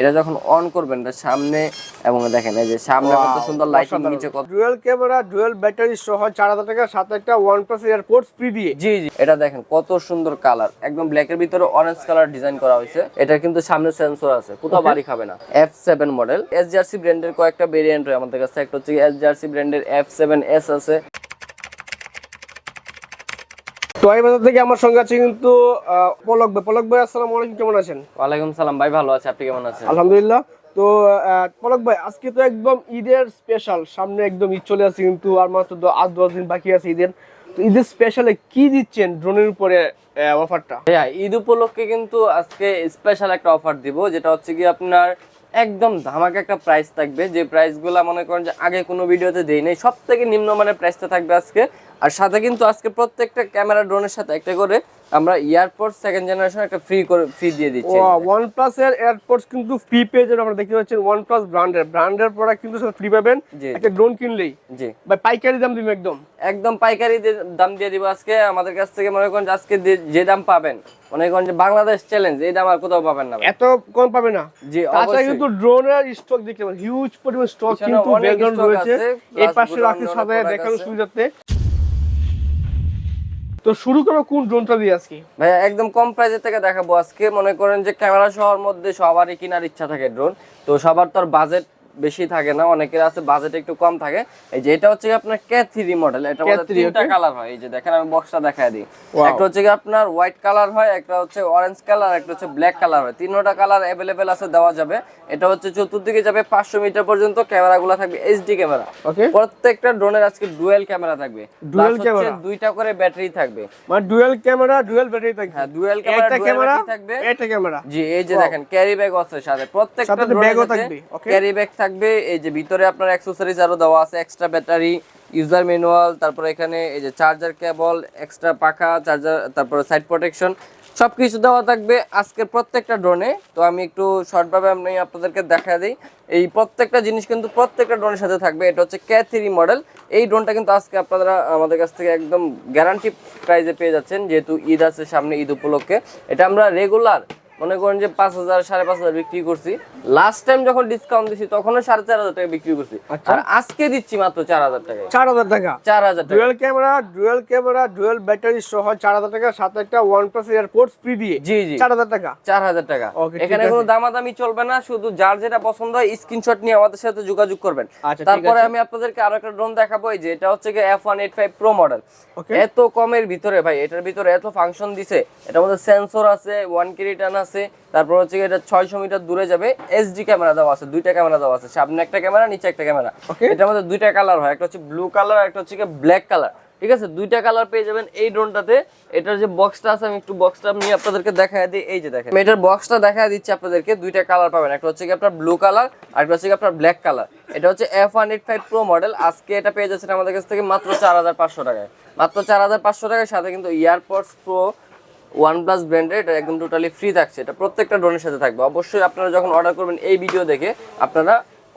এটা যখন অন করবেন এটা সামনে এবং দেখেন এই যে সামনে কত সুন্দর লাইটিং নিচে কত ডুয়েল ক্যামেরা ডুয়েল ব্যাটারি সহ চার হাজার টাকা সাথে একটা ওয়ান প্লাস এয়ারপোর্টস ফ্রি দিয়ে। জি জি এটা দেখেন কত সুন্দর কালার একদম ব্ল্যাক এর ভিতরে অরেঞ্জ কালার ডিজাইন করা হয়েছে। এটা কিন্তু সামনে সেন্সর আছে কোথাও বাড়ি খাবে না। F seven model S jersey ব্র্যান্ডের কয়েকটা ভেরিয়েন্ট আমাদের কাছে। একটা হচ্ছে এস জার্সি ব্র্যান্ডের এফ সেভেন এস আছে। টয় বাজার থেকে আমার সঙ্গে আছে কিন্তু পলক ভাই। পলক ভাই আসসালামু আলাইকুম কেমন আছেন? ওয়ালাইকুম সালাম ভাই ভালো আছে আপনি কেমন আছেন? আলহামদুলিল্লাহ। তো পলক ভাই আজকে তো একদম ঈদের স্পেশাল সামনে একদম ঈদ চলে আসছে কিন্তু আর মাত্র আট দশ দিন বাকি আছে ঈদের। তো ঈদের স্পেশালে কি দিচ্ছেন ড্রোনের উপরে অফারটা ভাইয়া ঈদ উপলক্ষে কিন্তু আজকে স্পেশাল একটা অফার দিব যেটা হচ্ছে কি আপনার একদম ধামাকা একটা প্রাইস থাকবে। যে প্রাইসগুলো মনে করেন যে আগে কোনো ভিডিওতে দেই নাই সব থেকে নিম্নমানের প্রাইসটা থাকবে আজকে। আর সাথে কিন্তু আজকে প্রত্যেকটা ক্যামেরা ড্রোনের সাথে একটা করে আমরা এয়ারপোর্ট সেকেন্ড জেনারেশন একটা ফ্রি করে ফ্রি দিয়ে দিচ্ছি। ওয়ান প্লাস এর এয়ারপোর্টস কিন্তু ফ্রি পেয়ে যাবেন আপনারা দেখতে পাচ্ছেন ওয়ান প্লাস ব্র্যান্ডের ব্র্যান্ডের প্রোডাক্ট কিন্তু ফ্রি পাবেন। একটা ড্রোন কিনলেই। জি। ভাই পাইকারি দাম দিবেন একদম। একদম পাইকারি দাম দিয়ে দিব আজকে। আমাদের কাছ থেকে মনে করেন যে আজকে যে- দাম পাবেন মনে করেন যে বাংলাদেশ চ্যালেঞ্জ এই দাম আর কোথাও পাবেন না এত কম পাবে না। জি তাছাড়া কিন্তু ড্রোনের স্টক দেখতে পাবেন। হিউজ পরিমাণ স্টক কিন্তু ব্যাকগ্রাউন্ড রয়েছে। এই পাশে রাখি সাজায় দেখানোর। সুবিধাতে। তো শুরু করো কোন ড্রোনটা দিয়ে আজকে? ভাইয়া, একদম কম প্রাইসের থেকে দেখাবো আজকে। মনে করেন যে ক্যামেরা শহর মধ্যে সবারই কেনার ইচ্ছা থাকে ড্রোন তো সবার তো আর বাজেট বেশি থাকে না অনেকের আছে বাজেট একটু কম থাকে। এই যে এটা হচ্ছে আপনার কে থ্রি মডেল এটা মধ্যে তিনটা কালার হয়। এই যে দেখেন আমি বক্সটা দেখায় দিই। একটা হচ্ছে কি আপনার হোয়াইট কালার হয় একটা হচ্ছে অরেঞ্জ কালার একটা হচ্ছে ব্ল্যাক কালার হয়। তিনটা কালার অ্যাভেলেবেল আছে দেওয়া যাবে। এটা হচ্ছে চতুর্দিকে যাবে পাঁচশো মিটার পর্যন্ত ক্যামেরাগুলো থাকবে এইচডি ক্যামেরা প্রত্যেকটা ড্রোনের আজকে ডুয়েল ক্যামেরা থাকবে। হচ্ছে camera? দুইটা করে ব্যাটারি থাকবে। মানে ডুয়েল ক্যামেরা ডুয়েল ব্যাটারি থাকবে। হ্যাঁ ডুয়েল ক্যামেরা ক্যামেরা থাকবে। একটা ক্যামেরা জি এই যে দেখেন ক্যারি ব্যাগ আছে সাথে। প্রত্যেকটা ব্যাগও থাকবে, ক্যারি ব্যাগ থাকবে, এই যে ভিতরে আপনার অ্যাকসেসরিজ আরও দেওয়া আছে এক্সট্রা ব্যাটারি ইউজার ম্যানুয়াল তারপরে এখানে এই যে চার্জার কেবল এক্সট্রা পাখা চার্জার তারপরে সাইড প্রোটেকশন সবকিছু দেওয়া থাকবে আজকের প্রত্যেকটা ড্রোনে তো আমি একটু শর্টভাবে আমি আপনাদেরকে দেখা দিই। এই প্রত্যেকটা জিনিস কিন্তু প্রত্যেকটা ড্রোনের সাথে থাকবে, এটা হচ্ছে কে থ্রি মডেল এই ড্রোনটা কিন্তু আজকে আপনারা আমাদের কাছ থেকে একদম গ্যারান্টি প্রাইসে পেয়ে যাচ্ছেন, যেহেতু ঈদ আছে সামনে, ঈদ উপলক্ষে। এটা আমরা রেগুলার মনে করেন যে পাঁচ হাজার সাড়ে পাঁচ হাজার বিক্রি করছি। লাস্ট টাইম যখন ডিসকাউন্ট দিছি তখনও সাড়ে চার হাজার টাকা বিক্রি করছি। আচ্ছা। আর আজকে দিচ্ছি মাত্র চার হাজার টাকায় চার হাজার টাকা? চার হাজার dual camera dual camera dual battery সহ চার হাজার টাকা সাথে একটা ওয়ান প্লাস এয়ারপোর্টস ফ্রি দিয়ে। জি জি। চার হাজার টাকা? চার হাজার টাকা। এখানে। কোনো দামাদামি চলবে না শুধু যার যেটা পছন্দ হয় স্ক্রিনশট নিয়ে আমাদের সাথে যোগাযোগ করবেন। আচ্ছা, তারপরে আমি আপনাদেরকে আরও একটা ড্রোন দেখাবো যে এটা হচ্ছে কি F one eight five pro model এত কমের ভিতরে ভাই এটার ভিতরে এত ফাংশন দিছে। এটার মধ্যে সেন্সর আছে ওয়ান কে রিটার্ন আছে তারপর হচ্ছে এটা ছয়শো মিটার দূরে যাবে এইচডি ক্যামেরা দেওয়া আছে দুইটা ক্যামেরা দেওয়া আছে সামনে একটা ক্যামেরা নিচে একটা ক্যামেরা এটার মধ্যে দুইটা কালার হয় একটা হচ্ছে ব্লু কালার একটা হচ্ছে ব্ল্যাক কালার ঠিক আছে? দুইটা কালার পেয়ে যাবেন এই ড্রোনটাতে এটার যে বক্সটা আছে আমি একটু বক্সটা আমি আপনাদেরকে দেখায় দিই এই যে দেখেন। এটার বক্সটা দেখায় দিচ্ছি আপনাদেরকে দুইটা কালার পাবেন একটা হচ্ছে কি আপনার ব্লু কালার আর একটা হচ্ছে কি আপনার ব্ল্যাক কালার এটা হচ্ছে F one eight five pro model আজকে এটা পেয়ে যাচ্ছেন আমাদের কাছ থেকে মাত্র চার হাজার পাঁচশো টাকায়। মাত্র চার হাজার পাঁচশো টাকার সাথে কিন্তু ইয়ারপডস প্রো ওয়ান প্লাস ব্র্যান্ডের এটা একদম টোটালি ফ্রি থাকছে। এটা প্রত্যেকটা ড্রোনের সাথে থাকবে। অবশ্যই আপনারা যখন অর্ডার করবেন এই ভিডিও দেখে আপনারা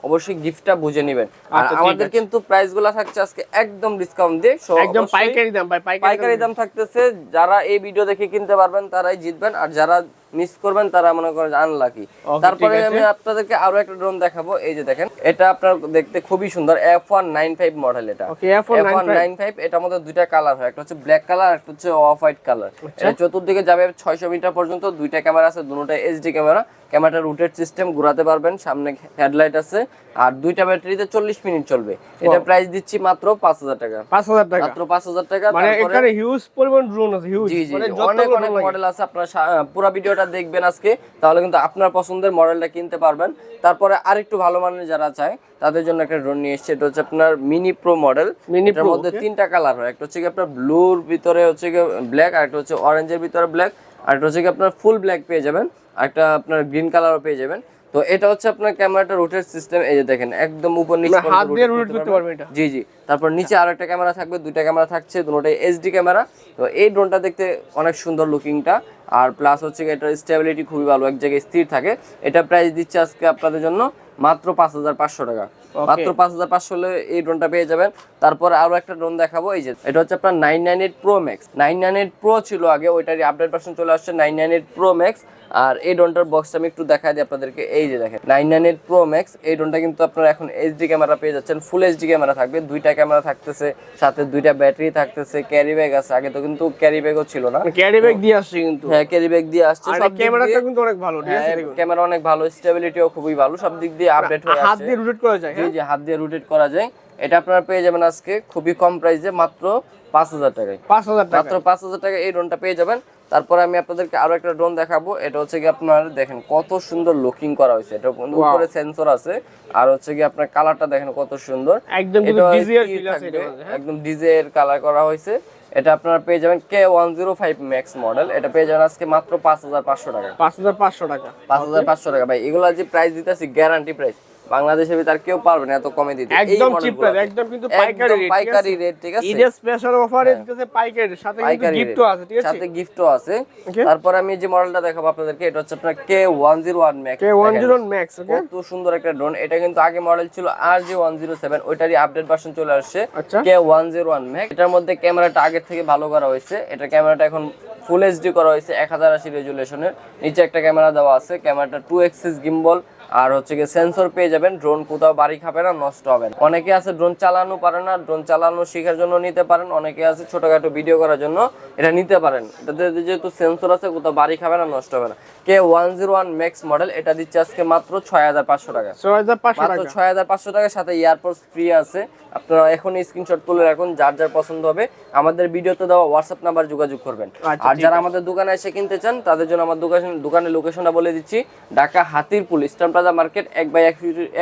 অবশ্যই গিফটটা বুঝে নেবেন। আর আচ্ছা, আমাদের কিন্তু প্রাইসগুলো থাকছে আজকে একদম ডিসকাউন্ট দিয়ে একদম পাইকারি দাম ভাই পাইকারি পাইকারি দাম থাকতেছে। যারা এই ভিডিও দেখে কিনতে পারবেন তারাই জিতবেন। আর যারা মিস করবেন তারা মনে করেন আনলাকি তারপরে আমি আপনাদেরকে আরও একটা ড্রোন দেখাবো এই যে দেখেন এটা আপনার দেখতে খুবই সুন্দর F one nine five model এটা। এফ ওয়ান নাইন ফাইভ এটার মধ্যে দুইটা কালার হয় একটা হচ্ছে ব্ল্যাক কালার একটা হচ্ছে অফ হোয়াইট কালার। এটা চতুর্দিকে যাবে ছয়শো মিটার পর্যন্ত দুইটা ক্যামেরা আছে দুটোটা এইচডি ক্যামেরা ক্যামেরাটা রুটেড সিস্টেম ঘোরাতে পারবেন সামনে হেডলাইট আছে আর দুইটা ব্যাটারিতে চল্লিশ মিনিট চলবে। এটা প্রাইস দিচ্ছি মাত্র পাঁচ হাজার টাকা। পাঁচ হাজার টাকা। মাত্র পাঁচ হাজার টাকা মানে এখানে হিউজ পরিমাণ ড্রোন আছে হিউজ জি মানে জি, অনেক অনেক মডেল আছে আপনার পুরো ভিডিওটা দেখবেন আজকে তাহলে কিন্তু আপনার পছন্দের মডেলটা কিনতে পারবেন। তারপরে আরেকটু ভালো মানের যারা চায় তাদের জন্য একটা ড্রোন নিয়ে এসেছে। এটা হচ্ছে আপনার মিনি প্রো মডেল এটার Pro, মধ্যে তিনটা কালার হয়। একটা হচ্ছে কি আপনার ব্লুর ভিতরে হচ্ছে কি ব্ল্যাক আর একটা হচ্ছে অরেঞ্জের ভিতরে ব্ল্যাক আর একটা হচ্ছে কি আপনার ফুল ব্ল্যাক পেয়ে যাবেন একটা আপনার গ্রিন কালারও পেয়ে যাবেন। তো এটা হচ্ছে আপনার ক্যামেরাটা রোটেট সিস্টেম এই যে দেখেন একদম উপর নিচে মানে হাত দিয়ে rotate করতে পারবেন। এটা। জি জি। তারপর নিচে আর একটা ক্যামেরা থাকবে দুইটা ক্যামেরা থাকছে দুটোটাই এইচডি ক্যামেরা তো এই ড্রোনটা দেখতে অনেক সুন্দর লুকিংটা আর প্লাস হচ্ছে এটার স্টেবিলিটি খুবই ভালো এক জায়গায় স্থির থাকে। এটা প্রাইস দিচ্ছে আজকে আপনাদের জন্য মাত্র পাঁচ হাজার পাঁচশো টাকা। মাত্র পাঁচ হাজার পাঁচশো হলে এই ড্রোনটা পেয়ে যাবেন। তারপর আরও একটা ড্রোন দেখাবো এই যে এটা হচ্ছে আপনার nine nine eight pro max nine nine eight pro ছিল আগে ওইটারই আপডেট ভার্সন চলে আসছে nine nine eight pro max আর এই ড্রোনটার বক্সটা আমি একটু দেখা দিই আপনাদেরকে এই যে দেখেন nine nine eight pro max এই ড্রোনটা কিন্তু আপনারা এখন এইচডি ক্যামেরা পেয়ে যাচ্ছেন ফুল এইচডি ক্যামেরা থাকবে। দুইটা ক্যামেরা থাকতেছে সাথে দুইটা ব্যাটারি থাকতেছে ক্যারি ব্যাগ আছে। আগে তো কিন্তু ক্যারি ব্যাগও ছিল না। ক্যারি ব্যাগ দিয়ে আসছে কিন্তু। হ্যাঁ ক্যারি ব্যাগ দিয়ে আসছে সব ক্যামেরাটা কিন্তু অনেক ভালো ঠিক আছে ক্যামেরা অনেক ভালো স্টেবিলিটিও খুবই ভালো সব দিক দিয়ে আপডেট হয়ে হাত দিয়ে রোটেট করা যায় জি হ্যাঁ? জি হাত দিয়ে রোটেট করা যায়। এটা আপনারা পেয়ে যাবেন আজকে খুবই কম প্রাইসে মাত্র পাঁচ হাজার টাকায়। পাঁচ হাজার টাকা মাত্র পাঁচ হাজার টাকা এই ড্রোনটা পেয়ে যাবেন। তারপরে আমি আপনাদেরকে আরও একটা ড্রোন দেখাবো এটা হচ্ছে কি আপনার দেখেন কত সুন্দর লুকিং করা হয়েছে। এটা উপরে সেন্সর আছে আর হচ্ছে কি আপনার কালারটা দেখেন কত সুন্দর। আছে? একদম ডিজে এর কালার করা হয়েছে। এটা আপনারা পেয়ে যাবেন K one zero five max model এটা পেয়ে যাবেন আজকে মাত্র পাঁচ হাজার পাঁচশো টাকা। পাঁচ হাজার পাঁচশো টাকা। পাঁচ হাজার পাঁচশো টাকা। ভাই এগুলা যে প্রাইস দিতেছি গ্যারান্টি প্রাইস বাংলাদেশের ভিতর কেউ পারবে না এত কমে দিতে। একদম চিপ। একদম কিন্তু পাইকারি রেট পাইকারি রেট ঠিক আছে? ঈদের স্পেশাল অফারে দিতেছে পাইকারি সাথে কিন্তু গিফটও আছে ঠিক আছে? সাথে গিফটও আছে। তারপর আমি যে মডেলটা দেখাবো আপনাদেরকে এটা হচ্ছে আপনার K one zero one max K one zero max okay কত সুন্দর একটা ড্রোন এটা কিন্তু আগে মডেল ছিল আর জি ওয়ান জিরো সেভেন ওইটারই আপডেট ভার্সন চলে আসছে। আচ্ছা। K one zero one max এটার মধ্যে ক্যামেরাটা আগের থেকে ভালো করা হয়েছে। এটা ক্যামেরাটা এখন ফুল এইচডি করা হয়েছে এক হাজার আশি রেজুলেশনের নিচে একটা ক্যামেরা দেওয়া আছে ক্যামেরাটা টু এক্সিস গিম্বল আর হচ্ছে গিয়ে সেন্সর পেয়ে যাবেন ড্রোন কোথাও বাড়ি খাবে না নষ্ট হবে না। অনেকে আছে ড্রোন চালানো পারে না ড্রোন চালানো শেখার জন্য নিতে পারেন। অনেকে আছে ছোটখাটো ভিডিও করার জন্য এটা নিতে পারেন। এটাতে যেহেতু সেন্সর আছে কোথাও বাড়ি খাবে না নষ্ট হবে না। K one zero one max model এটা দিচ্ছে আজকে মাত্র ছয় হাজার পাঁচশো টাকা। ছয় হাজার পাঁচশো মাত্র ছয় হাজার পাঁচশো টাকার সাথে এয়ারপোর্ট ফ্রি আছে। আপনারা এখন স্ক্রিনশট তুলে রাখুন যার যার পছন্দ হবে। আমাদের ভিডিওতে দেওয়া হোয়াটসঅ্যাপ নাম্বার যোগাযোগ করবেন। আচ্ছা, আর যারা আমাদের দোকানে এসে কিনতে চান তাদের জন্য আমার দোকান দোকানের লোকেশনটা বলে দিচ্ছি Dhaka Hatirpul Eastern Plaza market এক বাই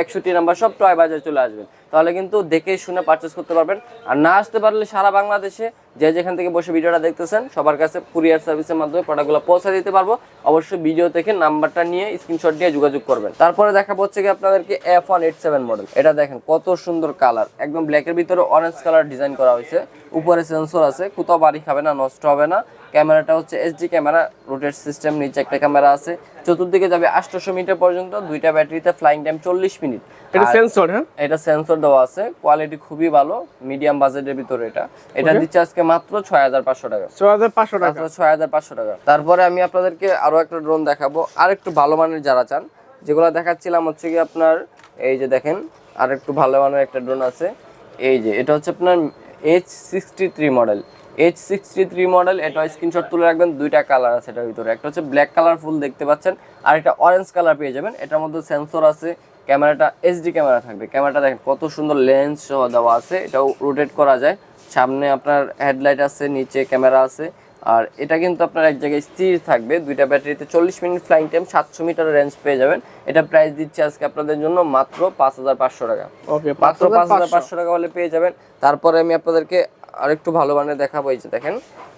একষট্টি নাম্বার সব টয় বাজার চলে আসবেন তাহলে কিন্তু দেখে শুনে পারচেস করতে পারবেন। আর না আসতে পারলে সারা বাংলাদেশে যে যেখান থেকে বসে ভিডিওটা দেখতেছেন, সবার কাছে কুরিয়ার সার্ভিসের মাধ্যমে প্রোডাক্টগুলো পৌঁছে দিতে পারব। অবশ্যই ভিডিও থেকে নাম্বারটা নিয়ে স্ক্রিনশট দিয়ে যোগাযোগ করবেন। তারপরে দেখাবো হচ্ছে কি আপনাদেরকে F one eight seven model এটা দেখেন কত সুন্দর কালার একদম ব্ল্যাকের ভিতরে অরেঞ্জ কালার ডিজাইন করা হয়েছে। উপরে সেন্সর আছে, কোথাও বাড়ি খাবে না, নষ্ট হবে না। ক্যামেরাটা হচ্ছে এইচডি ক্যামেরা রোটেট সিস্টেম নিচে একটা ক্যামেরা আছে। চতুর্দিকে যাবে আটশোশো মিটার পর্যন্ত দুইটা ব্যাটারিতে ফ্লাইং টাইম চল্লিশ মিনিট। এটা সেন্সর হ্যাঁ? এটা সেন্সর দেওয়া আছে কোয়ালিটি খুবই ভালো মিডিয়াম বাজেটের ভিতরে এটা। এটা. দিচ্ছে আজকে মাত্র ছয় হাজার পাঁচশো টাকা। ছয় হাজার পাঁচশো টাকা। ছয় হাজার পাঁচশো টাকা। তারপরে আমি আপনাদেরকে আরও একটা ড্রোন দেখাবো। আর একটু ভালো মানের যারা চান যেগুলো দেখাচ্ছিলাম হচ্ছে কি আপনার এই যে দেখেন আর একটু ভালো মানের একটা ড্রোন আছে। এই যে এটা হচ্ছে আপনার H sixty three model H sixty three model এটা স্ক্রিনশট তুলে রাখবেন দুইটা কালার আছে এটার ভিতরে। একটা হচ্ছে ব্ল্যাক কালার ফুল দেখতে পাচ্ছেন আর একটা অরেঞ্জ কালার পেয়ে যাবেন। এটার মধ্যে সেন্সর আছে ক্যামেরাটা এইচডি ক্যামেরা থাকবে। ক্যামেরাটা দেখেন কত সুন্দর লেন্স সহ দেওয়া আছে এটাও রোটেট করা যায়। সামনে আপনার হেডলাইট আছে নিচে ক্যামেরা আছে আর এটা কিন্তু আপনার এক জায়গায় স্থির থাকবে। দুইটা ব্যাটারিতে চল্লিশ মিনিট ফ্লাইং টাইম সাতশো মিটার রেঞ্জ পেয়ে যাবেন। এটা প্রাইস দিচ্ছে আজকে আপনাদের জন্য মাত্র পাঁচ হাজার পাঁচশো টাকা। ওকে মাত্র পাঁচ হাজার পাঁচশো টাকা হলে পেয়ে যাবেন। তারপরে আমি আপনাদেরকে আরেকটু ভালো মানে দেখাবো এই যে দেখেন।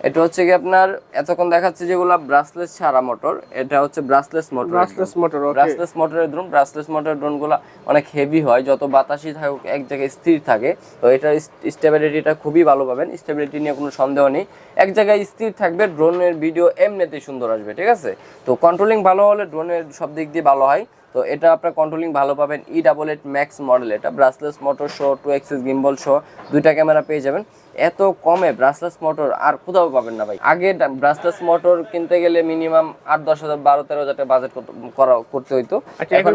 এটা হচ্ছে কি আপনার এতক্ষণ দেখাচ্ছে যেগুলো ব্রাসলেস ছাড়া মোটর এটা হচ্ছে brushless motor brushless motor brushless মোটরের ড্রোন ব্রাসলেস মোটরের ড্রোনগুলো অনেক হেভি হয় যত বাতাসই থাকুক এক জায়গায় স্থির থাকে। তো এটার স্টেবিলিটিটা খুবই ভালো পাবেন স্টেবিলিটি নিয়ে কোনো সন্দেহ নেই। এক জায়গায় স্থির থাকবে ড্রোনের ভিডিও এমনিতেই সুন্দর আসবে ঠিক আছে? তো কন্ট্রোলিং ভালো হলে ড্রোনের সব দিক দিয়ে ভালো হয়। তো এটা আপনার কন্ট্রোলিং ভালো পাবেন E double eight max model এটা brushless motor show two axis gimbal show দুইটা ক্যামেরা পেয়ে যাবেন। এত কমে ব্রাসলেস মোটর আর কোথাও পাবেন না ভাই। আগে ব্রাসলেস মোটর কিনতে গেলে মিনিমাম আট দশ হাজার বারো তেরো হাজার টাকা বাজেট করা করতে হইতো। আচ্ছা এখন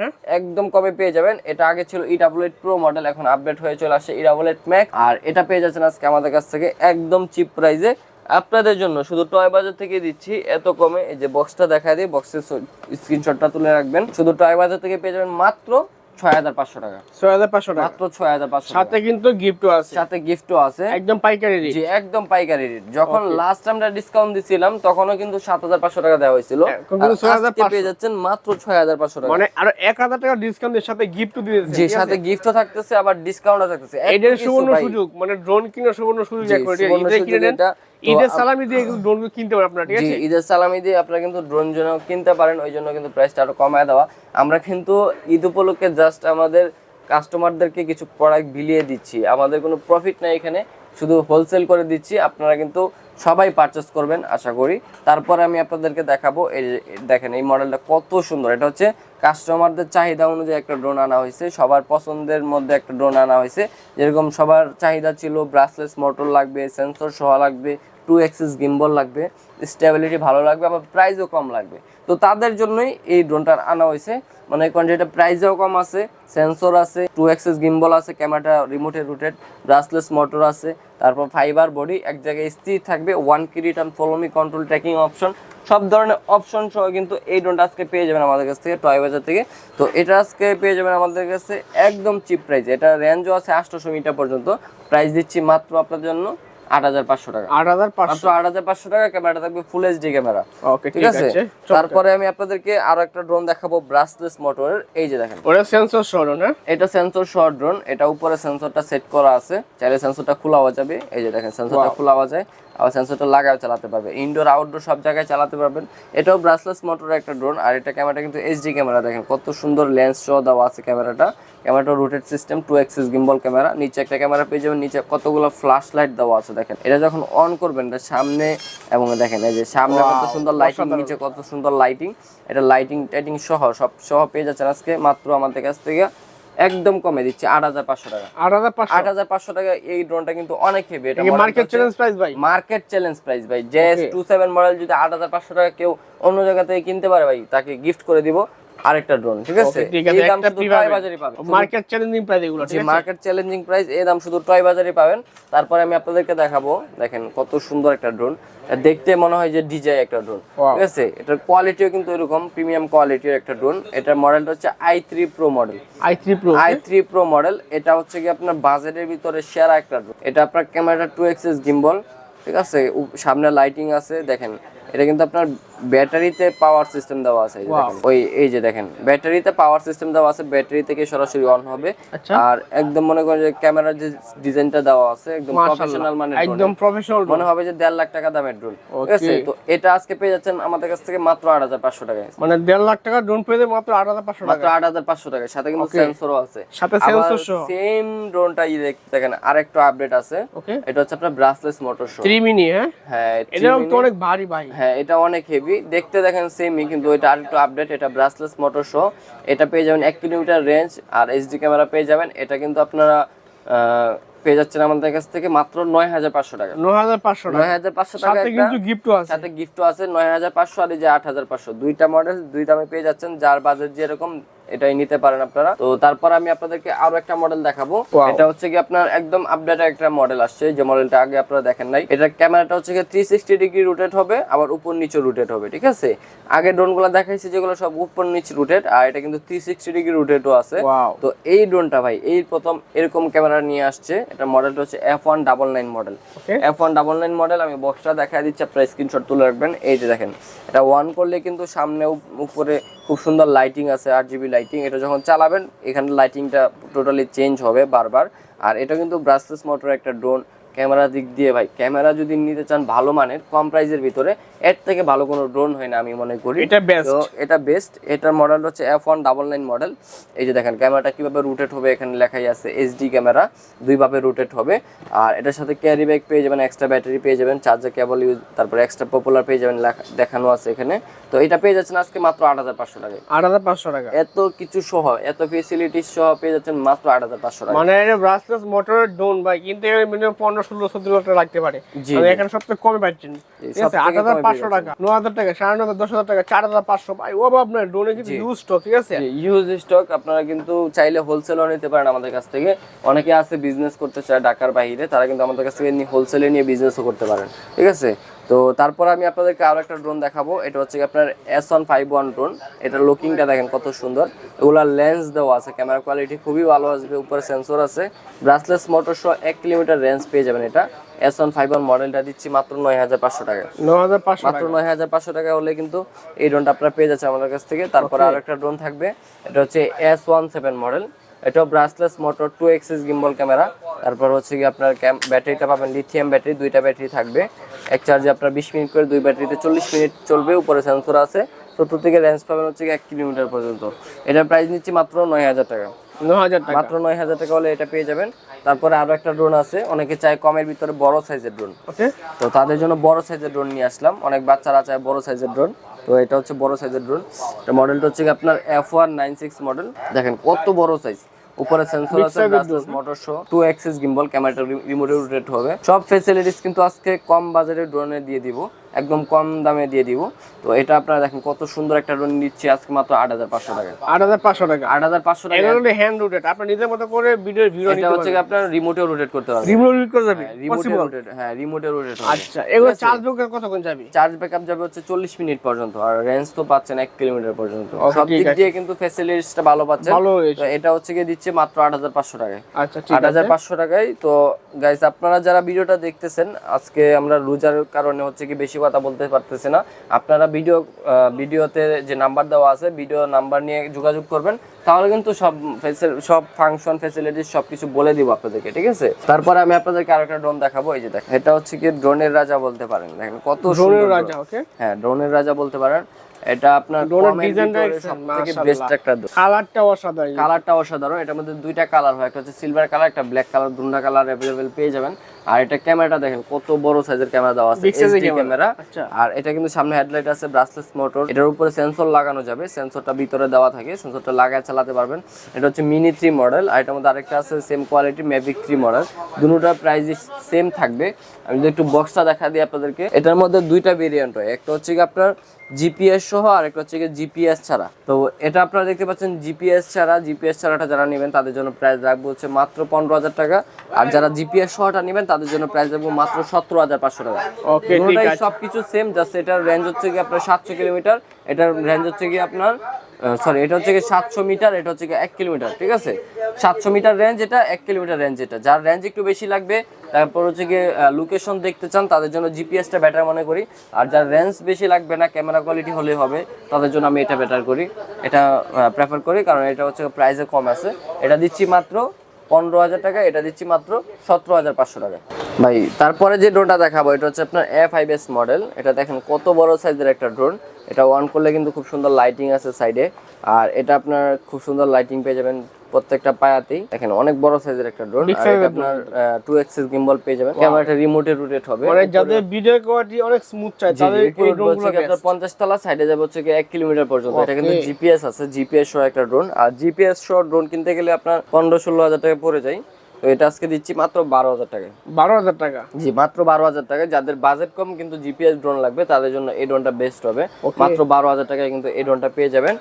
হ্যাঁ? একদম কমে পেয়ে যাবেন? এটা আগে ছিল ই ডাবল প্রো মডেল এখন আপডেট হয়ে চলে আসে ই ডাবল এইট ম্যাক্স আর এটা পেয়ে যাচ্ছেন আজকে আমাদের কাছ থেকে একদম চিপ প্রাইসে আপনাদের জন্য শুধু টয় বাজার থেকে দিচ্ছি এত কমে এই যে বক্সটা দেখা দিই বক্সের স্ক্রিনশটটা তুলে রাখবেন। শুধু টয় বাজার থেকে পেয়ে যাবেন মাত্র ছয় হাজার পাঁচশো টাকা। ছয় হাজার পাঁচশো টাকা। মাত্র ছয় হাজার পাঁচশো সাথে কিন্তু গিফটও আছে। সাথে গিফটও আছে। একদম পাইকারি রেট জি একদম পাইকারি রেট যখন লাস্ট আমরা ডিসকাউন্ট দিছিলাম তখনও কিন্তু টাকা দেওয়া হয়েছিল। এখন কিন্তু 6,500 পেয়ে যাচ্ছেন মাত্র ছয় হাজার পাঁচশো টাকা। মানে আরও এক হাজার টাকা ডিসকাউন্টের সাথে গিফটও দিয়ে দিয়েছে। জি সাথে গিফটও থাকতেছে আবার ডিসকাউন্টও থাকতেছে। সুবর্ণ সুযোগ মানে ড্রোন কিনার সুবর্ণ সুযোগ এখন কিনে নেন এটা। ঈদের সালামি দিয়ে ড্রোন কিনতে পারেন আপনারা ঠিক আছে? ঈদের সালামি দিয়ে আপনারা কিন্তু ড্রোন জন্য কিনতে পারেন ওই জন্য কিন্তু প্রাইসটা আরও কমায় দেওয়া। আমরা কিন্তু ঈদ উপলক্ষে জাস্ট আমাদের কাস্টমারদেরকে কিছু প্রোডাক্ট বিলিয়ে দিচ্ছি। আমাদের কোনো প্রফিট নাই এখানে শুধু হোলসেল করে দিচ্ছি। আপনারা কিন্তু সবাই পারচেস করবেন আশা করি। তারপরে আমি আপনাদেরকে দেখাবো এই দেখেন এই মডেলটা কত সুন্দর। এটা হচ্ছে কাস্টমারদের চাহিদা অনুযায়ী একটা ড্রোন আনা হয়েছে। সবার পছন্দের মধ্যে একটা ড্রোন আনা হয়েছে। যেরকম সবার চাহিদা ছিল ব্রাসলেস মোটর লাগবে সেন্সর সহ লাগবে টু এক্সিস গিম্বল লাগবে স্টেবিলিটি ভালো লাগবে, আবার প্রাইসও কম লাগবে। তো তাদের জন্যই এই ড্রোনটা আনা হয়েছে। মানে কারণ যেটা প্রাইসেও কম আছে সেন্সর আছে টু এক্সিস গিম্বল আছে ক্যামেরাটা রিমোটে রুটেড ব্রাসলেস মোটর আছে, তারপর ফাইবার বডি এক জায়গায় স্থির থাকবে one key return follow me control tracking option সব ধরনের অপশন সহ কিন্তু এই ড্রোনটা আজকে পেয়ে যাবেন আমাদের কাছ থেকে টয় বাজার থেকে। তো এটা আজকে পেয়ে যাবেন আমাদের কাছে একদম চিপ প্রাইস এটা রেঞ্জও আছে আটশোশো মিটার পর্যন্ত। প্রাইস দিচ্ছি মাত্র আপনার জন্য। আট হাজার পাঁচশো টাকা। আট হাজার পাঁচশো। আট হাজার পাঁচশো টাকা ক্যামেরাটা থাকবে ফুল এইচডি ক্যামেরা। ওকে ঠিক আছে? তারপরে আমি আপনাদেরকে আরও একটা ড্রোন দেখাবো ব্রাসলেস মোটরের এই যে দেখেন। ওটা সেন্সর সরো না? এটা সেন্সর শর্ট ড্রোন এটা উপরে সেন্সরটা সেট করা আছে। চাইলে সেন্সরটা খোলা যাবে। এই যে দেখেন সেন্সরটা খোলা যায়। আবার সেন্সরটা লাগাও চালাতে পারবে। ইনডোর আউটডোর সব জায়গায় চালাতে পারবেন। এটাও ব্রাসলেস মোটর একটা ড্রোন আর এটা ক্যামেরাটা কিন্তু এইচডি ক্যামেরা দেখেন কত সুন্দর লেন্স সহ দেওয়া আছে ক্যামেরাটা ক্যামেরাটা rotate system two axis gimbal camera নিচে একটা ক্যামেরা পেয়ে যাবেন নিচে কতগুলো ফ্ল্যাশ লাইট দেওয়া আছে দেখেন। এটা যখন অন করবেন এটা সামনে এবং দেখেন এই যে সামনে কত সুন্দর লাইটিং নিচে কত সুন্দর লাইটিং এটা লাইটিং টাইটিং সহ সব সহ পেয়ে যাচ্ছেন আজকে মাত্র আমাদের কাছ থেকে। একদম কমে দিচ্ছে আট হাজার পাঁচশো টাকা। আট হাজার পাঁচশো। আট হাজার পাঁচশো টাকা এই ড্রোনটা কিন্তু অনেক হেভি এটা মার্কেট চ্যালেঞ্জ প্রাইস ভাই। মার্কেট চ্যালেঞ্জ প্রাইস ভাই। জেএস টু সেভেন মডেল যদি আট হাজার পাঁচশো টাকা কেউ অন্য জায়গা থেকে কিনতে পারে ভাই তাকে গিফট করে দিব। আরেকটা ড্রোন ঠিক আছে? এই দাম শুধু টয় বাজারে পাবেন। মার্কেট চ্যালেঞ্জিং প্রাইস এগুলো ঠিক আছে? মার্কেট চ্যালেঞ্জিং প্রাইস এই দাম শুধু টয় বাজারে পাবেন। তারপরে আমি আপনাদেরকে দেখাবো দেখেন কত সুন্দর একটা ড্রোন দেখতে মনে হয় যে ডিজাই একটা ড্রোন ঠিক আছে? এটার কোয়ালিটিও কিন্তু এরকম প্রিমিয়াম কোয়ালিটির একটা ড্রোন এটার মডেলটা হচ্ছে I three pro model I three pro I three pro model এটা হচ্ছে কি আপনার বাজেটের ভিতরে সেরা একটা ড্রোন এটা আপনার ক্যামেরাটা টু এক্সেস গিম্বল ঠিক আছে? সামনে লাইটিং আছে দেখেন। এটা কিন্তু আপনার ব্যাটারিতে পাওয়ার সিস্টেম দেওয়া আছে। ওই এই যে দেখেন। ব্যাটারিতে পাওয়ার সিস্টেম দেওয়া আছে ব্যাটারি থেকে সরাসরি অন হবে। আচ্ছা। আর একদম মনে করেন যে ক্যামেরার যে ডিজাইনটা দেওয়া আছে একদম প্রফেশনাল মানে একদম প্রফেশনাল মনে হবে যে দেড় লাখ টাকা দামের ড্রোন ঠিক আছে? তো এটা আজকে পেয়ে যাচ্ছেন আমাদের কাছ থেকে মাত্র আট হাজার পাঁচশো টাকায়। মানে দেড় লাখ টাকা ড্রোন পেয়ে মাত্র আট হাজার পাঁচশো মাত্র টাকা আট হাজার পাঁচশো টাকা সাথে কিন্তু. সেন্সরও আছে। সাথে সেন্সর সেম ড্রোনটা ই দেখতে দেখেন আরেকটু আপডেট আছে। এটা হচ্ছে আপনার brushless motor show three mini হ্যাঁ? হ্যাঁ এটা তো অনেক ভারী ভাই। হ্যাঁ এটা অনেক হেভি দেখতে দেখেন সেমই কিন্তু এটা আর একটু আপডেট এটা ব্রাসলেস মোটর শো এটা পেয়ে যাবেন এক কিলোমিটার রেঞ্জ আর এইচডি ক্যামেরা পেয়ে যাবেন। এটা কিন্তু আপনারা পেয়ে যাচ্ছেন আমাদের কাছ থেকে মাত্র নয় হাজার পাঁচশো টাকা। নয় হাজার পাঁচশো নয় হাজার পাঁচশো টাকা কিন্তু গিফটও আছে। সাথে গিফটও আছে নয় হাজার পাঁচশো আর এই যে আট হাজার পাঁচশো। দুইটা মডেল দুই দামে পেয়ে যাচ্ছেন। যার বাজেট যেরকম এটাই নিতে পারেন আপনারা। তো তারপর আমি আপনাদেরকে আরও একটা মডেল দেখাবো। এটা হচ্ছে কি আপনার একদম আপডেট একটা মডেল আসছে। যে মডেলটা আগে আপনারা দেখেন নাই। এটা ক্যামেরাটা হচ্ছে কি থ্রি সিক্সটি ডিগ্রি রোটেট হবে আবার উপর নিচে রোটেট হবে ঠিক আছে? আগে ড্রোনগুলো দেখাইছি যেগুলো সব উপর নিচে রোটেট আর এটা কিন্তু থ্রি সিক্সটি ডিগ্রি রোটেটও আছে। তো এই ড্রোনটা ভাই এই প্রথম এরকম ক্যামেরা নিয়ে আসছে। এটা মডেলটা হচ্ছে F one double nine model F one double nine model আমি বক্সটা দেখা দিচ্ছি আপনার স্ক্রিনশট তুলে রাখবেন। এই যে দেখেন এটা ওয়ান করলে কিন্তু সামনে উপরে খুব সুন্দর লাইটিং আছে আট জিবি লাইটিং এটা যখন চালাবেন, এখানে লাইটিংটা টোটালি চেঞ্জ হবে বারবার। আর এটা কিন্তু ব্রাসলেস মোটর একটা ড্রোন ক্যামেরা দিক দিয়ে ভাই ক্যামেরা যদি নিতে চান ভালো মানের কম প্রাইসের ভিতরে এর থেকে ভালো কোনো ড্রোন হয় না আমি মনে করি। এটা বেস্ট এটা বেস্ট এটার মডেল হচ্ছে F one double nine model এই যে দেখেন ক্যামেরাটা কীভাবে রুটেট হবে এখানে লেখাই আছে এইচডি ক্যামেরা দুইভাবে রুটেট হবে। আর এটার সাথে ক্যারি ব্যাগ পেয়ে যাবেন এক্সট্রা ব্যাটারি পেয়ে যাবেন চার্জার কেবল ইউজ তারপরে এক্সট্রা পপুলার পেয়ে যাবেন দেখানো আছে এখানে। তো এটা পেয়ে যাচ্ছেন আজকে মাত্র আট হাজার পাঁচশো টাকায়। আট হাজার পাঁচশো টাকা। এত কিছু সহ এত ফেসিলিটিস সহ পেয়ে যাচ্ছেন মাত্র আট হাজার পাঁচশো টাকা মানে ব্রাসলেস মোটরের ড্রোন ভাই কিন্তু পনেরো ষোলো সতেরো লাখ টাকা লাগতে পারে। এখানে কমে পাচ্ছেন। ঠিক আছে আট হাজার পাঁচশো টাকা ন হাজার টাকা সাড়ে ন হাজার দশ হাজার টাকা চার হাজার পাঁচশো ও আপনার ড্রোনে কিন্তু ইউজ স্টক ঠিক আছে? ইউজ স্টক আপনারা কিন্তু চাইলে হোলসেলও নিতে পারেন আমাদের কাছ থেকে। অনেকে আছে বিজনেস করতে চায় ঢাকার বাইরে তারা কিন্তু আমাদের কাছ থেকে হোলসেলে নিয়ে বিজনেসও করতে পারেন ঠিক আছে? তো তারপর আমি আপনাদেরকে আরও একটা ড্রোন দেখাবো। এটা হচ্ছে আপনার S one five one drone এটা লুকিংটা দেখেন কত সুন্দর। এগুলার লেন্স দেওয়া আছে ক্যামেরা কোয়ালিটি খুবই ভালো আসবে উপরে সেন্সর আছে। ব্রাসলেস মোটর সহ এক কিলোমিটার রেঞ্জ পেয়ে যাবেন এটা। এস ওয়ান ফাইভ ওয়ান মডেলটা দিচ্ছি মাত্র নয় হাজার পাঁচশো টাকা। মাত্র নয় হাজার পাঁচশো টাকা হলে কিন্তু এই ড্রোনটা আপনারা পেয়ে যাচ্ছে আমাদের কাছ থেকে। তারপরে আর একটা ড্রোন থাকবে। এটা হচ্ছে এস ওয়ান সেভেন মডেল এটাও brushless motor two axis gimbal camera তারপর হচ্ছে কি আপনার ব্যাটারিটা পাবেন লিথিয়াম ব্যাটারি দুইটা ব্যাটারি থাকবে। এক চার্জে আপনার বিশ মিনিট করে দুই ব্যাটারিতে চল্লিশ মিনিট চলবে উপরে সেন্সর আছে। সত্তর থেকে রেঞ্জ পাবেন হচ্ছে এক কিলোমিটার পর্যন্ত। এটার প্রাইস নিচ্ছি মাত্র নয় হাজার টাকা। মাত্র নয় হাজার টাকা হলে এটা পেয়ে যাবেন। তারপরে আরও একটা ড্রোন আছে অনেকে চায় কমের ভিতরে বড় সাইজের ড্রোন ওকে। তো তাদের জন্য বড় সাইজের ড্রোন নিয়ে আসলাম। অনেক বাচ্চারা চায় বড় সাইজের ড্রোন তো এটা হচ্ছে বড় সাইজের ড্রোন এটা মডেলটা হচ্ছে আপনার F one nine six model দেখেন কত বড় সাইজ উপরে সেন্সর আছে motor show two axis gimbal ক্যামেরাটা রিমোটে রোটেট হবে। সব ফেসিলিটিস কিন্তু আজকে কম বাজারে ড্রোনে দিয়ে দিব। একদম কম দামে দিয়ে দিব। তো এটা আপনারা দেখেন কত সুন্দর একটা ড্রোন নিচ্ছি আজকে মাত্র আট হাজার পাঁচশো টাকা। আট হাজার পাঁচশো টাকা। আট হাজার পাঁচশো টাকা। এটা হলো হ্যান্ড রুটেড আপনার নিজের মতো করে ভিডিও ভিডিও এটা হচ্ছে কি আপনার রিমোটেও রোটেট করতে পারবেন। রিমোট রিড করে যাবে? রিমোটে রোটেট হ্যাঁ রিমোটে রোটেট হবে। আচ্ছা এগুলো চার্জ বুকের কতক্ষণ যাবে? চার্জ ব্যাকআপ যাবে হচ্ছে চল্লিশ মিনিট পর্যন্ত আর রেঞ্জ তো পাচ্ছেন এক কিলোমিটার পর্যন্ত। সব দিক দিয়ে কিন্তু ফ্যাসিলিটিসটা ভালো পাচ্ছেন। ভালো হয়েছে। তো এটা হচ্ছে গিয়ে দিচ্ছে মাত্র আট হাজার পাঁচশো টাকায়। আচ্ছা ঠিক আট হাজার পাঁচশো টাকায়। তো গাইস আপনারা যারা ভিডিওটা দেখতেছেন আজকে আমরা রোজার কারণে হচ্ছে কি বেশি কথা বলতে পারতেছি না। আপনারা ভিডিও ভিডিওতে যে নাম্বার দেওয়া আছে ভিডিও নাম্বার নিয়ে যোগাযোগ করবেন। তাহলে কিন্তু সব সব ফাংশন ফ্যাসিলিটিস সবকিছু বলে দিব আপনাদেরকে ঠিক আছে? তারপরে আমি আপনাদেরকে আরও একটা ড্রোন দেখাবো। এই যে দেখেন এটা হচ্ছে কি ড্রোনের রাজা বলতে পারেন। দেখেন কত ড্রোনের রাজা ওকে হ্যাঁ ড্রোনের রাজা বলতে পারেন। এটা আপনার ড্রোনের ডিজাইনটা সবথেকে বেস্ট একটা। কালারটা অসাধারণ। কালারটা অসাধারণ। এটার মধ্যে দুইটা কালার হয়। একটা হচ্ছে সিলভার কালার একটা ব্ল্যাক কালার দুটা কালার অ্যাভেলেবেল পেয়ে যাবেন। আর এটা ক্যামেরাটা দেখেন কত বড় সাইজের ক্যামেরা দেওয়া আছে camera। ক্যামেরা। আচ্ছা। আর এটা কিন্তু সামনে হেডলাইট আছে ব্রাসলেস মোটর এটার উপরে সেন্সর লাগানো যাবে সেন্সরটা ভিতরে দেওয়া থাকে সেন্সরটা লাগায় চালাতে পারবেন। এটা হচ্ছে মিনি থ্রি মডেল আর এটার মধ্যে আরেকটা আছে same quality Mavic three model দুটোটার price same থাকবে। আমি যদি একটু বক্সটা দেখা দিই আপনাদেরকে। এটার মধ্যে দুইটা ভেরিয়েন্ট হয়। একটা হচ্ছে কি আপনার জিপিএস সহ আরেকটা হচ্ছে কি জিপিএস ছাড়া। তো এটা আপনারা দেখতে পাচ্ছেন জিপিএস ছাড়া জিপিএস ছাড়াটা যারা নেবেন তাদের জন্য প্রাইস রাখব হচ্ছে মাত্র পনেরো হাজার টাকা। আর যারা জিপিএস সহটা নেবেন তাদের জন্য প্রাইস রাখব মাত্র সতেরো হাজার পাঁচশো টাকা। দুটোটাই সবকিছু সেম জাস্ট এটার রেঞ্জ হচ্ছে গিয়ে আপনার সাতশো কিলোমিটার এটার রেঞ্জ হচ্ছে গিয়ে আপনার সরি এটা হচ্ছে সাতশো মিটার, এটা হচ্ছে কি এক কিলোমিটার, ঠিক আছে? সাতশো মিটার রেঞ্জ এটা, এক কিলোমিটার রেঞ্জ এটা। যার রেঞ্জ একটু বেশি লাগবে, তারপর হচ্ছে গিয়ে লোকেশন দেখতে চান, তাদের জন্য জিপিএসটা বেটার মনে করি। আর যার রেঞ্জ বেশি লাগবে না ক্যামেরা কোয়ালিটি হলে হবে, তাদের জন্য আমি এটা বেটার করি। এটা প্রেফার করি, কারণ এটা হচ্ছে প্রাইসে কম আছে। এটা দিচ্ছি মাত্র পনেরো হাজার টাকা, এটা দিচ্ছি মাত্র সতেরো হাজার পাঁচশো টাকা। ভাই, তারপরে যে ড্রোনটা দেখাবো, এটা হচ্ছে আপনার এফ আই এস মডেল এটা দেখেন কত বড় সাইজের একটা ড্রোন এটা অন করলে কিন্তু খুব সুন্দর লাইটিং আছে সাইডে আর এটা আপনার খুব সুন্দর লাইটিং পেয়ে যাবেন প্রত্যেকটা পায়াতেই। দেখেন অনেক বড় সাইজের একটা ড্রোন আর এটা আপনার টু এক্সিস গিম্বল পেয়ে যাবেন। ক্যামেরাটা রিমোটে রোটেট হবে। মানে যাদের ভিডিও কোয়ালিটি অনেক স্মুথ চাই তাদের এই উপরে ড্রোন আপনার পঞ্চাশ তলা সাইডে যাবে হচ্ছে কি এক কিলোমিটার পর্যন্ত। এটা কিন্তু জিপিএস আছে জিপিএস সহ একটা ড্রোন আর জিপিএস সহ ড্রোন কিনতে গেলে আপনার পনেরো ষোলো হাজার টাকা পড়ে যায়। তো এটা আজকে দিচ্ছি মাত্র বারো হাজার টাকা বারো হাজার টাকা? জি মাত্র বারো হাজার টাকা যাদের বাজেট কম কিন্তু জিপিএস ড্রোন লাগবে তাদের জন্য এই ড্রোনটা বেস্ট হবে। মাত্র বারো হাজার টাকায় কিন্তু এই ড্রোনটা পেয়ে যাবেন।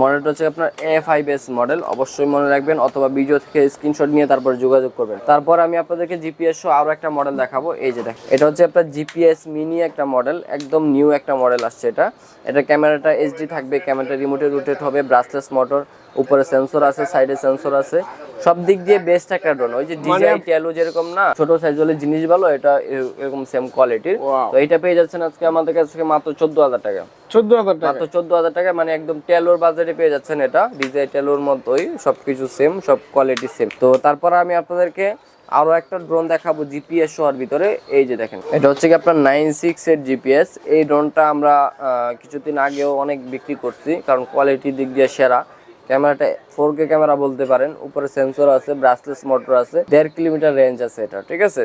মডেলটা হচ্ছে আপনার এফ আই বেস মডেল অবশ্যই মনে রাখবেন অথবা ভিডিও থেকে স্ক্রিনশট নিয়ে তারপর যোগাযোগ করবেন। তারপর আমি আপনাদেরকে জিপিএস সহ আরও একটা মডেল দেখাবো। এই যে দেখেন এটা হচ্ছে আপনার জিপিএস মিনি একটা মডেল একদম নিউ একটা মডেল আসছে এটা। এটা ক্যামেরাটা এইচডি থাকবে ক্যামেরাটা রিমোটে রোটেট হবে ব্রাসলেস মোটর উপরে সেন্সর আছে সাইডে সেন্সর আছে। সব দিক দিয়ে বেস্ট একটা ড্রোন ওই যে ডিজাই টেলো যেরকম না ছোট সাইজ হলে জিনিস ভালো এটা এরকম সেম কোয়ালিটির তো এটা পেয়ে যাচ্ছেন আজকে আমাদের কাছ থেকে মাত্র চোদ্দ হাজার টাকা। চোদ্দ হাজার টাকা। মাত্র চোদ্দ হাজার টাকা মানে একদম টেলোর বাজারে পেয়ে যাচ্ছেন এটা। ডিজাই টেলোর মতোই সবকিছু সেম সব কোয়ালিটি সেম তো তারপর আমি আপনাদেরকে আরও একটা ড্রোন দেখাবো জিপিএস শোয়ার ভিতরে। এই যে দেখেন এটা হচ্ছে কি আপনার নাইন সিক্স এর জিপিএস এই ড্রোনটা আমরা কিছুদিন আগেও অনেক বিক্রি করছি কারণ কোয়ালিটির দিক দিয়ে সেরা। ক্যামেরাটা ফোর কে ক্যামেরা বলতে পারেন। উপরে সেন্সর আছে ব্রাসলেস মোটর আছে, দেড় কিলোমিটার রেঞ্জ আছে এটা, ঠিক আছে?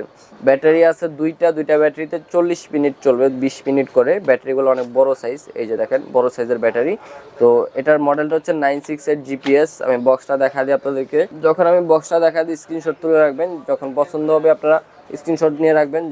ব্যাটারি আছে দুইটা দুইটা ব্যাটারিতে চল্লিশ মিনিট চলবে, বিশ মিনিট করে। ব্যাটারিগুলো অনেক বড় সাইজ এই যে দেখেন, বড় সাইজের ব্যাটারি তো এটার মডেলটা হচ্ছে নাইন সিক্স এইট জিপিএস আমি বক্সটা দেখা দিই আপনাদেরকে। যখন আমি বক্সটা দেখা দিই স্ক্রিনশট তুলে রাখবেন। যখন পছন্দ হবে আপনারা স্ক্রিনশট নিয়ে রাখবেন।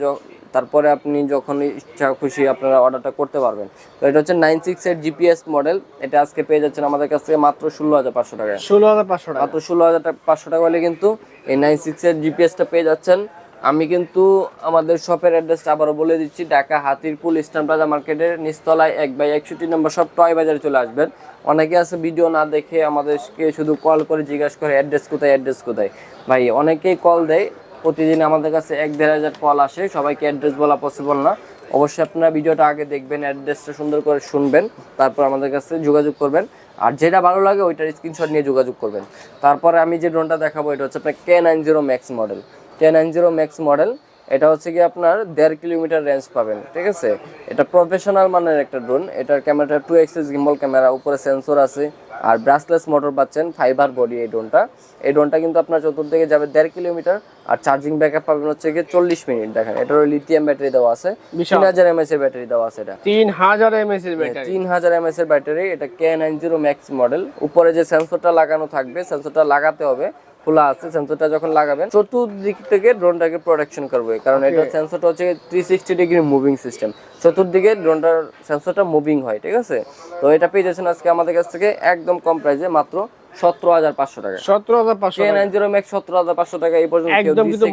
তারপরে আপনি যখন ইচ্ছা খুশি আপনারা অর্ডারটা করতে পারবেন। তো এটা হচ্ছে nine six eight GPS model এটা আজকে পেয়ে যাচ্ছেন আমাদের কাছ থেকে মাত্র ষোলো হাজার পাঁচশো টাকা ষোলো হাজার পাঁচশো টাকা। মাত্র ষোলো হাজার পাঁচশো টাকা হলে কিন্তু এই নাইন সিক্স এর জিপিএসটা পেয়ে যাচ্ছেন। আমি কিন্তু আমাদের শপের অ্যাড্রেসটা আবারও বলে দিচ্ছি ঢাকা হাতিরপুল ইস্টার্ন প্লাজা মার্কেটের নিচতলায় এক বাই একষট্টি নম্বর সব টয় বাজারে চলে আসবেন। অনেকে আছে ভিডিও না দেখে আমাদেরকে শুধু কল করে জিজ্ঞাসা করে অ্যাড্রেস কোথায়? অ্যাড্রেস কোথায়? ভাই অনেকেই কল দেয় প্রতিদিন আমাদের কাছে এক দেড় হাজার কল আসে, সবাইকে অ্যাড্রেস বলা পসিবল না। অবশ্যই আপনারা ভিডিওটা আগে দেখবেন অ্যাড্রেসটা সুন্দর করে শুনবেন, তারপর আমাদের কাছে যোগাযোগ করবেন। আর যেটা ভালো লাগে ওইটার স্ক্রিনশট নিয়ে যোগাযোগ করবেন। তারপরে আমি যে ড্রোনটা দেখাবো, এটা হচ্ছে আপনার K nine zero max model K nine zero max model এটা হচ্ছে কি আপনার দেড় কিলোমিটার রেঞ্জ পাবেন ঠিক আছে? এটা প্রফেশনাল মানের একটা ড্রোন এটার ক্যামেরাটা টু এক্সেস গিম্বল ক্যামেরা উপরে সেন্সর আছে আর ব্রাসলেস মোটর পাচ্ছেন ফাইবার বডি এই ড্রোনটা এই ড্রোনটা কিন্তু আপনার চতুর্দিকে যাবে দেড় কিলোমিটার আর চার্জিং ব্যাকআপ পাবেন হচ্ছে গিয়ে চল্লিশ মিনিট দেখেন এটার লিথিয়াম ব্যাটারি দেওয়া আছে। তিন হাজার এমএস এর ব্যাটারি দেওয়া আছে এটা। তিন হাজার এমএস এর ব্যাটারি তিন হাজার এমএস এর ব্যাটারি এটা K nine zero max model উপরে যে সেন্সরটা লাগানো থাকবে সেন্সরটা লাগাতে হবে খোলা আছে সেন্সরটা যখন লাগাবেন চতুর্দিক থেকে ড্রোনটাকে প্রোটেকশন করবে। কারণ এটা সেন্সরটা হচ্ছে three sixty degree moving system চতুর্দিকে ড্রোনটার সেন্সরটা মুভিং হয় ঠিক আছে? তো এটা পেয়ে যাচ্ছেন আজকে আমাদের কাছ থেকে একদম কম প্রাইসে মাত্র সতেরো হাজার পাঁচশো টাকা। সতেরো হাজার পাঁচশো নাইন জিরো ম্যাক্স সতেরো হাজার পাঁচশো টাকা এই পর্যন্ত একদম কিন্তু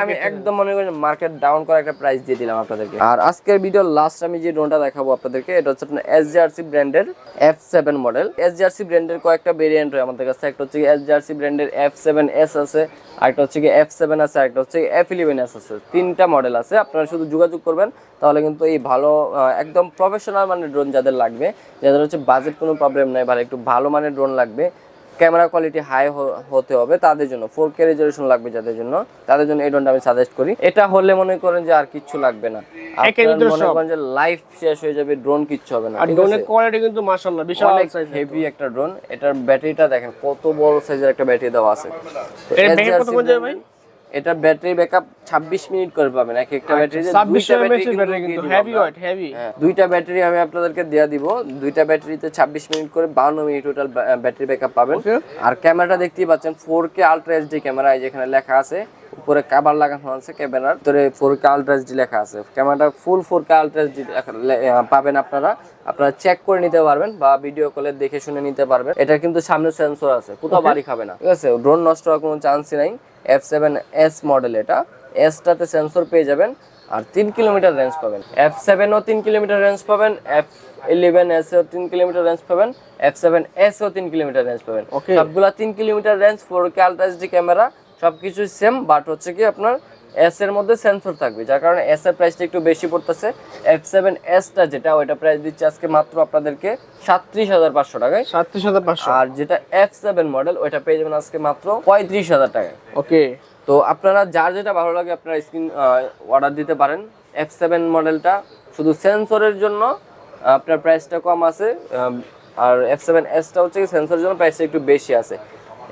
আমি মনে করি মার্কেট ডাউন করা একটা প্রাইস দিয়ে দিলাম আপনাদেরকে। আর আজকের ভিডিওর লাস্ট আমি যে ড্রোনটা দেখাবো আপনাদেরকে এটা হচ্ছে আপনার এসজিআরসি ব্র্যান্ডের এফ সেভেন মডেল এসজিআরসি ব্র্যান্ডের কয়েকটা ভেরিয়েন্ট হয় আমাদের কাছে। একটা হচ্ছে এসজিআরসি ব্র্যান্ডের এফ সেভেন এস আছে আরেকটা হচ্ছে কি এফ সেভেন আছে, আরেকটা হচ্ছে এফ ইলেভেন এস আছে তিনটা মডেল আছে। আপনারা শুধু যোগাযোগ করবেন, তাহলে কিন্তু এই ভালো একদম প্রফেশনাল মানের ড্রোন যাদের লাগবে, যাদের হচ্ছে বাজেট কোনো প্রবলেম নেই, ভালো, একটু ভালো মানের ড্রোন লাগবে ক্যামেরা কোয়ালিটি হাই হতে হবে তাদের জন্য। ফোর কে রেজলিউশন লাগবে যাদের জন্য। তাদের জন্য এই ড্রোনটা আমি সাজেস্ট করি। এটা হলে মনে করেন যে আর কিচ্ছু লাগবে না। আপনার মনে করেন যে লাইফ শেষ হয়ে যাবে ড্রোন কিচ্ছু হবে না আর ড্রোনের কোয়ালিটি কিন্তু মাশাআল্লাহ বিশাল সাইজ হেভি একটা ড্রোন এটার ব্যাটারিটা দেখেন কত বড় সাইজের একটা ব্যাটারি দেওয়া আছে। এর ব্যাটারি কত যাবে ভাই? এটা ব্যাটারি ব্যাকআপ 26 মিনিট করে পাবেন। এক একটা ব্যাটারিতে ছাব্বিশশো দুইটা ব্যাটারি কিন্তু হেভি ওয়েট হেভি দুইটা ব্যাটারি আমি আপনাদেরকে দেয়া দিব। দুইটা ব্যাটারিতে 26 মিনিট করে 52 মিনিট টোটাল ব্যাটারি ব্যাকআপ পাবেন। আর ক্যামেরাটা দেখতেই পাচ্ছেন 4K আলট্রা এইচডি ক্যামেরা এই যেখানে লেখা আছে। উপরে কভার লাগানো আছে ক্যামেরার। ভিতরে 4K আলট্রা এইচডি লেখা আছে। ক্যামেরাটা ফুল ফোর 4K আলট্রা এইচডি পাবেন আপনারা। আপনারা চেক করে নিতে পারবেন বা ভিডিও কলে দেখে শুনে নিতে পারবেন। এটা কিন্তু সামনে সেন্সর আছে। কোথাও বাড়ি খাবে না। ঠিক আছে? ড্রোন নষ্ট হওয়ার কোনো চান্সই নাই। এফ সেভেন এস মডেল এটা। এসটাতে সেন্সর পেয়ে যাবেন আর তিন কিলোমিটার রেঞ্জ পাবেন। এফ সেভেনও তিন কিলোমিটার রেঞ্জ পাবেন। এফ ইলেভেন এসও তিন কিলোমিটার রেঞ্জ পাবেন। এফ সেভেন এসও তিন কিলোমিটার রেঞ্জ পাবেন। Okay. সবগুলা তিন kilometre range four K ultra HD camera সবকিছু সেম বাট হচ্ছে কি আপনার এস এর মধ্যে সেন্সর থাকবে যার কারণে এস এর প্রাইসটা একটু বেশি পড়তেছে। এফ সেভেন এসটা যেটা ওইটা প্রাইস দিচ্ছে আজকে মাত্র আপনাদেরকে সাতত্রিশ হাজার পাঁচশো টাকায়। সাতত্রিশ হাজার পাঁচশো। আর যেটা এফ সেভেন মডেল ওইটা পেয়ে যাবেন আজকে মাত্র পঁয়ত্রিশ হাজার টাকায়। ওকে। তো আপনারা যার যেটা ভালো লাগে আপনারা স্ক্রিন অর্ডার দিতে পারেন। এফ সেভেন মডেলটা শুধু সেন্সরের জন্য আপনার প্রাইসটা কম আছে আর এফ সেভেন এসটা হচ্ছে সেন্সরের জন্য প্রাইসটা একটু বেশি আছে।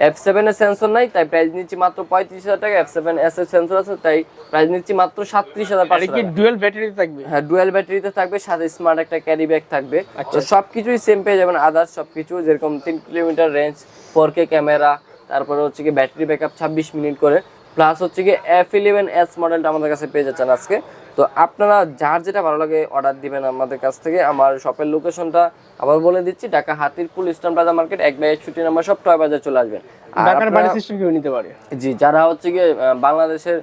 এফ সেভেন এর সেন্সর নাই তাই প্রাইস নিচ্ছি মাত্র পঁয়ত্রিশ হাজার টাকা। এফ সেভেন এস এর সেন্সর আছে তাই প্রাইস নিচ্ছি মাত্র সাতত্রিশ হাজার পাঁচশো কি। ডুয়েল ব্যাটারি থাকবে? হ্যাঁ ডুয়েল ব্যাটারিতে থাকবে সাথে স্মার্ট একটা ক্যারি ব্যাগ থাকবে। আচ্ছা। তো সবকিছুই সেম পেয়ে যাবেন আদার্স সবকিছু যেরকম তিন kilometre range four K camera তারপরে হচ্ছে কি ব্যাটারি ব্যাকআপ ছাব্বিশ মিনিট করে। প্লাস হচ্ছে কি এফ ইলেভেন এস মডেলটা আমাদের কাছে পেয়ে যাচ্ছেন আজকে। তো আপনারা যার যেটা ভালো লাগে অর্ডার দিবেন আমাদের কাছ থেকে। আমার শপের লোকেশনটা আবার বলে দিচ্ছি Dhaka Hatirpul Eastern Plaza market এক বাই ছুটি নাম্বার সব টয় বাজার চলে আসবেন। আর ঢাকার বাড়ি সিস্টেম কেউ নিতে পারে? জি যারা হচ্ছে গিয়ে বাংলাদেশের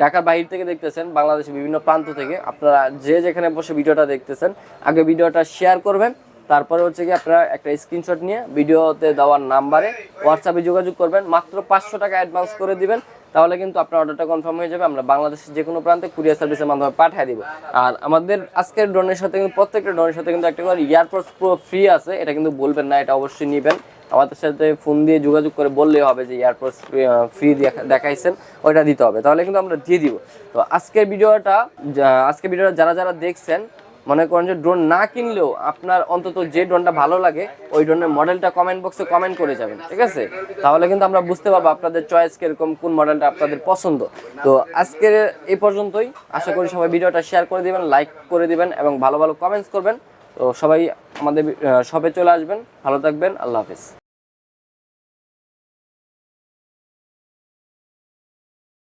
ঢাকার বাহির থেকে দেখতেছেন বাংলাদেশের বিভিন্ন প্রান্ত থেকে আপনারা যে যেখানে বসে ভিডিওটা দেখতেছেন আগে ভিডিওটা শেয়ার করবেন তারপরে হচ্ছে কি আপনারা একটা স্ক্রিনশট নিয়ে ভিডিওতে দেওয়ার নাম্বারে হোয়াটসঅ্যাপে যোগাযোগ করবেন, মাত্র পাঁচশো টাকা অ্যাডভান্স করে দিবেন, তাহলে কিন্তু আপনার অর্ডারটা কনফার্ম হয়ে যাবে, আমরা বাংলাদেশের যে কোনো প্রান্তে কুরিয়ার সার্ভিসের মাধ্যমে পাঠিয়ে দিব। আর আমাদের আজকের ড্রোনের সাথে কিন্তু প্রত্যেকটা ড্রোনের সাথে কিন্তু একটা করে ইয়ারপোর্টস প্রো ফ্রি আছে, এটা কিন্তু বলবেন না, এটা অবশ্যই নেবেন। আমাদের সাথে ফোন দিয়ে যোগাযোগ করে বললেই হবে যে এয়ারপোর্টস ফ্রি দেখাইছেন, ওইটা দিতে হবে, তাহলে কিন্তু আমরা দিয়ে দিব। তো আজকের ভিডিওটা আজকের ভিডিওটা যারা যারা দেখছেন মনে করেন যে ড্রোন না কিনলেও আপনার অন্তত যে ড্রোনটা ভালো লাগে, ওই ড্রোনের মডেলটা কমেন্ট বক্সে কমেন্ট করে যাবেন, ঠিক আছে? তাহলে কিন্তু আমরা বুঝতে পারব আপনাদের চয়েস কীরকম, কোন মডেলটা আপনাদের পছন্দ। তো আজকের এই পর্যন্তই, আশা করি সবাই ভিডিওটা শেয়ার করে দিবেন লাইক করে দিবেন এবং ভালো ভালো কমেন্টস করবেন। তো সবাই আমাদের শপে চলে আসবেন, ভালো থাকবেন, আল্লাহ হাফিজ।